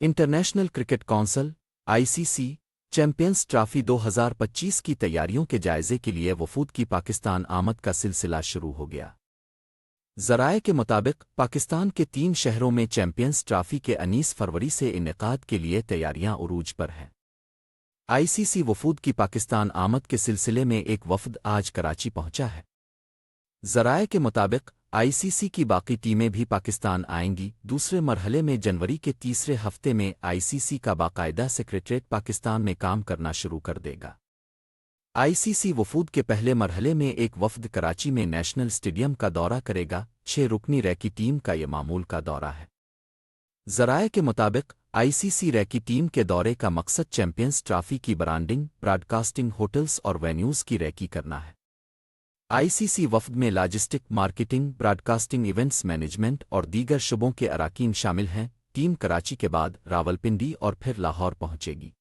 International Cricket Council ICC Champions Trophy 2025 की तैयारियों के जायजे के लिए वफूद की पाकिस्तान आमद का सिलसिला शुरू हो गया। जराए के मुताबिक, पाकिस्तान के तीन शहरों में चैंपियंस ट्रॉफी के अनीस फरवरी से इनकाद के लिए तैयारियाँ उरूज पर हैं। आईसीसी वफूद की पाकिस्तान आमद के सिलसिले में एक वफद आज कराची पहुँचा है। जराए के मुताबिक आईसीसी की बाकी टीमें भी पाकिस्तान आएँगी। दूसरे मरहले में जनवरी के तीसरे हफ़्ते में आईसीसी का बाकायदा सेक्रेटरीट पाकिस्तान में काम करना शुरू कर देगा। आईसीसी वफूद के पहले मरहले में एक वफद कराची में नेशनल स्टेडियम का दौरा करेगा। छह रुकनी रैकी टीम का ये मामूल का दौरा है। जराए के मुताबिक, आईसीसी रैकी टीम के दौरे का मकसद चैंपियंस ट्रॉफी की ब्रांडिंग, ब्रॉडकास्टिंग होटल्स और वेन्यूज़ की रैकी करना है। आईसीसी वफद में logistic marketing, broadcasting events management और दीगर शुबों के अरकान शामिल हैं। टीम कराची के बाद रावलपिंडी और फिर लाहौर पहुंचेगी।